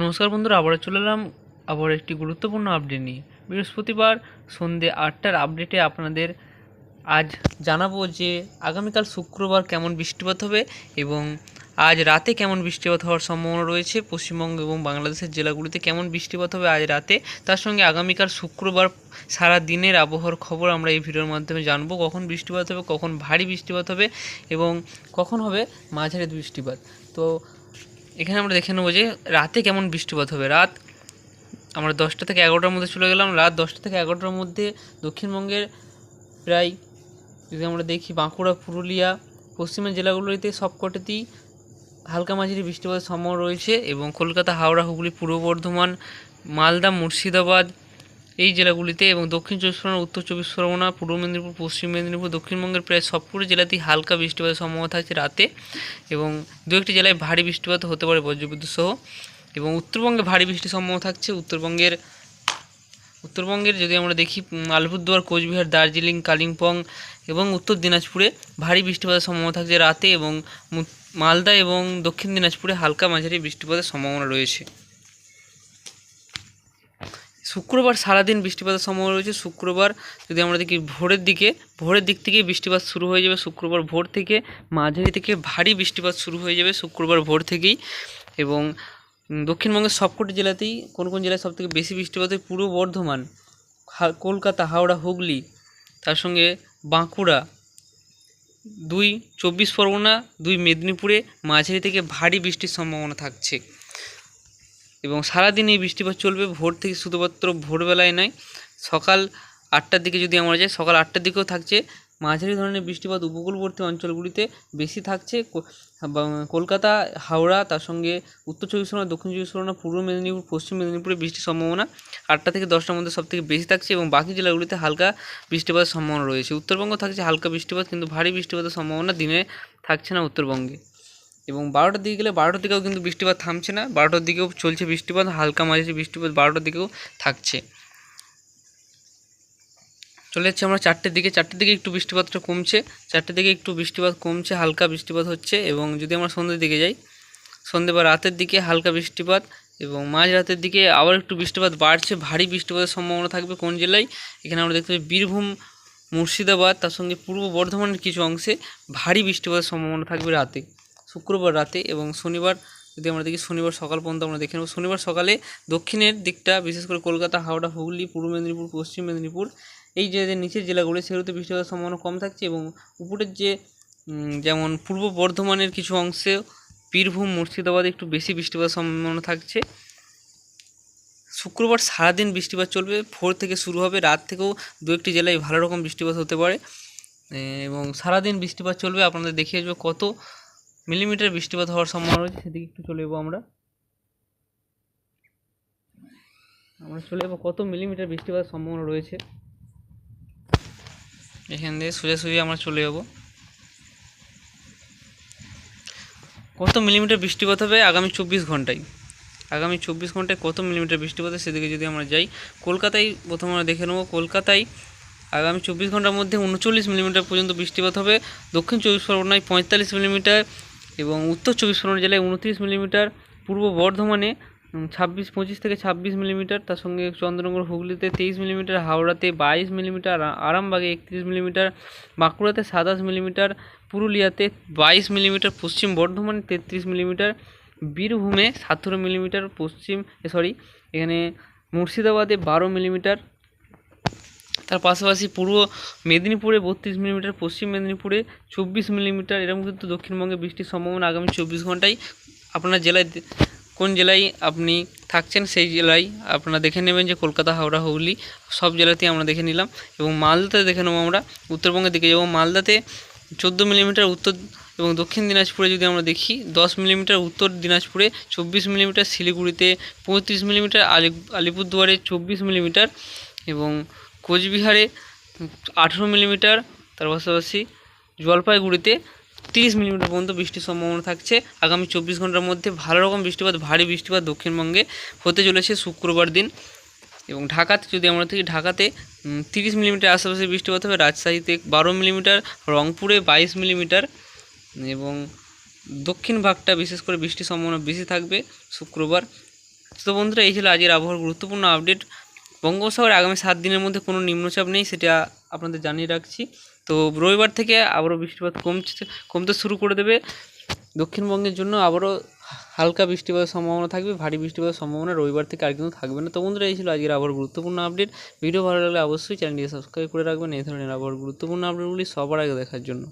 নমস্কার বন্ধুরা আবার চলে এলাম আবার একটি গুরুত্বপূর্ণ আপডেট নিয়ে। বৃহস্পতিবার সন্ধে আটটার আপডেটে আপনাদের আজ জানাব যে আগামীকাল শুক্রবার কেমন বৃষ্টিপাত হবে এবং আজ রাতে কেমন বৃষ্টিপাত হওয়ার সম্ভাবনা রয়েছে, পশ্চিমবঙ্গ এবং বাংলাদেশের জেলাগুলিতে কেমন বৃষ্টিপাত হবে আজ রাতে। তার সঙ্গে আগামীকাল শুক্রবার সারা দিনের আবহাওয়ার খবর আমরা এই ভিডিওর মাধ্যমে জানব, কখন বৃষ্টিপাত হবে, কখন ভারী বৃষ্টিপাত হবে এবং কখন হবে মাঝারি বৃষ্টিপাত। তো এখানে আমরা দেখে নেব যে রাতে কেমন বৃষ্টিপাত হবে। রাত আমরা দশটা থেকে এগারোটার মধ্যে চলে গেলাম। রাত দশটা থেকে এগারোটার মধ্যে দক্ষিণবঙ্গের প্রায় যদি আমরা দেখি বাঁকুড়া, পুরুলিয়া, পশ্চিমের জেলাগুলিতে সবকটাতেই হালকা মাঝারি বৃষ্টিপাতের সম্ভাবনা রয়েছে এবং কলকাতা, হাওড়া, হুগলি, পূর্ব বর্ধমান, মালদা, মুর্শিদাবাদ এই জেলাগুলিতে এবং দক্ষিণ চব্বিশ পরগনা, উত্তর চব্বিশ পরগনা, পূর্ব মেদিনীপুর, পশ্চিম মেদিনীপুর, দক্ষিণবঙ্গের প্রায় সবগুলো জেলাতেই হালকা বৃষ্টিপাতের সম্ভাবনা থাকছে রাতে এবং দু একটি জেলায় ভারী বৃষ্টিপাত হতে পারে বজ্রবিদ্যুৎ সহ এবং উত্তরবঙ্গে ভারী বৃষ্টির সম্ভাবনা থাকছে। উত্তরবঙ্গের উত্তরবঙ্গের যদি আমরা দেখি আলিপুরদুয়ার, কোচবিহার, দার্জিলিং, কালিম্পং এবং উত্তর দিনাজপুরে ভারী বৃষ্টিপাতের সম্ভাবনা থাকছে রাতে এবং মালদা এবং দক্ষিণ দিনাজপুরে হালকা মাঝারি বৃষ্টিপাতের সম্ভাবনা রয়েছে। শুক্রবার সারাদিন বৃষ্টিপাতের সম্ভাবনা রয়েছে। শুক্রবার যদি আমরা দেখি ভোরের দিকে, ভোরের দিক থেকেই বৃষ্টিপাত শুরু হয়ে যাবে শুক্রবার ভোর থেকে। মাঝারি থেকে ভারী বৃষ্টিপাত শুরু হয়ে যাবে শুক্রবার ভোর থেকেই। এবং দক্ষিণবঙ্গের সবকটি জেলাতেই কোন কোন জেলায় সবথেকে বেশি বৃষ্টিপাত হয়? পূর্ব বর্ধমান কলকাতা, হাওড়া, হুগলি, তার সঙ্গে বাঁকুড়া, দুই চব্বিশ পরগনা, দুই মেদিনীপুরে মাঝারি থেকে ভারী বৃষ্টির সম্ভাবনা থাকছে। এবং সারাদিন এই বৃষ্টিপাত চলবে, ভোর থেকে শুধুমাত্র ভোরবেলায় নয়, সকাল আটটার দিকে যদি আমরা যাই, সকাল আটটার দিকেও থাকছে। মাঝারি ধরনের বৃষ্টিপাত উপকূলবর্তী অঞ্চলগুলিতে বেশি থাকছে। কলকাতা, হাওড়া, তার সঙ্গে উত্তর চব্বিশ পরগনা, দক্ষিণ চব্বিশ পরগনা, পূর্ব মেদিনীপুর, পশ্চিম মেদিনীপুরে বৃষ্টির সম্ভাবনা আটটা থেকে দশটার মধ্যে সবথেকে বেশি থাকছে এবং বাকি জেলাগুলিতে হালকা বৃষ্টিপাতের সম্ভাবনা রয়েছে। উত্তরবঙ্গ থাকছে হালকা বৃষ্টিপাত, কিন্তু ভারী বৃষ্টিপাতের সম্ভাবনা দিনে থাকছে না উত্তরবঙ্গে। এবং বারোটার দিকে গেলে বারোটার দিকেও কিন্তু বৃষ্টিপাত থামছে না। বারোটার দিকেও চলছে বৃষ্টিপাত, হালকা মাঝারি বৃষ্টিপাত বারোটার দিকেও থাকছে। চলে যাচ্ছে আমরা চারটের দিকে। চারটের দিকে একটু বৃষ্টিপাতটা কমছে। চারটের দিকে একটু বৃষ্টিপাত কমছে, হালকা বৃষ্টিপাত হচ্ছে এবং যদি আমরা সন্ধ্যের দিকে যাই, সন্ধ্যে বা রাতের দিকে হালকা বৃষ্টিপাত এবং মাঝ রাতের দিকে আবার একটু বৃষ্টিপাত বাড়ছে, ভারী বৃষ্টিপাতের সম্ভাবনা থাকবে কোন জেলায়? এখানে আমরা দেখতে পাই বীরভূম, মুর্শিদাবাদ, তার সঙ্গে পূর্ব বর্ধমানের কিছু অংশে ভারী বৃষ্টিপাতের সম্ভাবনা থাকবে রাতে। শুক্রবার রাতে এবং শনিবার, যদি আমরা দেখি শনিবার সকাল পর্যন্ত আমরা দেখে নেব। শনিবার সকালে দক্ষিণের দিকটা, বিশেষ করে কলকাতা, হাওড়া, হুগলি, পূর্ব মেদিনীপুর, পশ্চিম মেদিনীপুর, এই যে নিচের জেলাগুলি, সেগুলোতে বৃষ্টিপাতের সম্ভাবনা কম থাকছে এবং উপরের যে যেমন পূর্ব বর্ধমানের কিছু অংশে বীরভূম, মুর্শিদাবাদে একটু বেশি বৃষ্টিপাতের সম্ভাবনা থাকছে। শুক্রবার সারাদিন বৃষ্টিপাত চলবে, ভোর থেকে শুরু হবে, রাত থেকেও দু একটি জেলায় ভালো রকম বৃষ্টিপাত হতে পারে। এবং সারাদিন বৃষ্টিপাত চলবে, আপনাদের দেখিয়ে আসবে কত মিলিমিটার বৃষ্টিপাত হওয়ার সম্ভাবনা রয়েছে, সেদিকে একটু চলে যাব আমরা। আমরা চলে যাব কত মিলিমিটার বৃষ্টিপাতের সম্ভাবনা রয়েছে? এখান দিয়ে সোজাসুজি আমরা চলে যাব কত মিলিমিটার বৃষ্টিপাত হবে আগামী চব্বিশ ঘন্টায়? আগামী চব্বিশ ঘন্টায় কত মিলিমিটার বৃষ্টিপাত সেদিকে যদি আমরা যাই, কলকাতায় প্রথমে আমরা দেখে নেব, কলকাতায় আগামী চব্বিশ ঘণ্টার মধ্যে উনচল্লিশ মিলিমিটার পর্যন্ত বৃষ্টিপাত হবে। দক্ষিণ চব্বিশ পরগনায় পঁয়তাল্লিশ মিলিমিটার এবং উত্তর চব্বিশ পরগনা জেলায় উনত্রিশ মিলিমিটার, পূর্ব বর্ধমানে ছাব্বিশ, পঁচিশ থেকে ছাব্বিশ মিলিমিটার, তার সঙ্গে চন্দ্রনগর, হুগলিতে তেইশ মিলিমিটার, হাওড়াতে বাইশ মিলিমিটার আরামবাগে একত্রিশ মিলিমিটার, বাঁকুড়াতে সাতাশ মিলিমিটার, পুরুলিয়াতে বাইশ মিলিমিটার, পশ্চিম বর্ধমানে তেত্রিশ মিলিমিটার, বীরভূমে সতেরো মিলিমিটার, পশ্চিম সরি, এখানে মুর্শিদাবাদে বারো মিলিমিটার তার পাশাপাশি পূর্ব মেদিনীপুরে বত্রিশ মিলিমিটার, পশ্চিম মেদিনীপুরে চব্বিশ মিলিমিটার, এরকম কিন্তু দক্ষিণবঙ্গে বৃষ্টির সম্ভাবনা আগামী চব্বিশ ঘন্টায় আপনার জেলায় কোন জেলায় আপনি থাকছেন সেই জেলায় আপনারা দেখে নেবেন যে কলকাতা, হাওড়া, হুগলি সব জেলাতেই আমরা দেখে নিলাম এবং মালদাতে দেখে নেব আমরা, উত্তরবঙ্গের দিকে এবং মালদাতে চোদ্দ মিলিমিটার উত্তর এবং দক্ষিণ দিনাজপুরে যদি আমরা দেখি, দশ মিলিমিটার উত্তর দিনাজপুরে, চব্বিশ মিলিমিটার শিলিগুড়িতে, পঁয়ত্রিশ মিলিমিটার আলি আলিপুরদুয়ারে, চব্বিশ মিলিমিটার এবং কোচবিহারে আঠেরো মিলিমিটার, তার পাশাপাশি জলপাইগুড়িতে তিরিশ মিলিমিটার পর্যন্ত বৃষ্টির সম্ভাবনা থাকছে। আগামী চব্বিশ ঘণ্টার মধ্যে ভালো রকম বৃষ্টিপাত, ভারী বৃষ্টিপাত দক্ষিণবঙ্গে হতে চলেছে শুক্রবার দিন। এবং ঢাকাতে যদি আমরা থাকি ঢাকাতে তিরিশ মিলিমিটার আশেপাশে বৃষ্টিপাত হবে, রাজশাহীতে বারো মিলিমিটার, রংপুরে বাইশ মিলিমিটার এবং দক্ষিণ ভাগটা বিশেষ করে বৃষ্টির সম্ভাবনা বেশি থাকবে শুক্রবার। তো বন্ধুরা, এই ছিল আজকের আবহাওয়ার গুরুত্বপূর্ণ আপডেট। বঙ্গোপসাগরে আগামী সাত দিনের মধ্যে কোনো নিম্নচাপ নেই, সেটা আপনাদের জানিয়ে রাখছি। তো রবিবার থেকে আবারও বৃষ্টিপাত কমছে, কমতে শুরু করে দেবে। দক্ষিণবঙ্গের জন্য আবারও হালকা বৃষ্টিপাতের সম্ভাবনা থাকবে, ভারী বৃষ্টিপাতের সম্ভাবনা রবিবার থেকে আর কিন্তু থাকবে না। তো বন্ধুরা, এই ছিল আজকের আবহাওয়ার গুরুত্বপূর্ণ আপডেট ভিডিও ভালো লাগলে অবশ্যই চ্যানেলটিকে সাবস্ক্রাইব করে রাখবেন। এই ধরনের আবহাওয়ার গুরুত্বপূর্ণ আপডেটগুলি সবার আগে দেখার জন্য।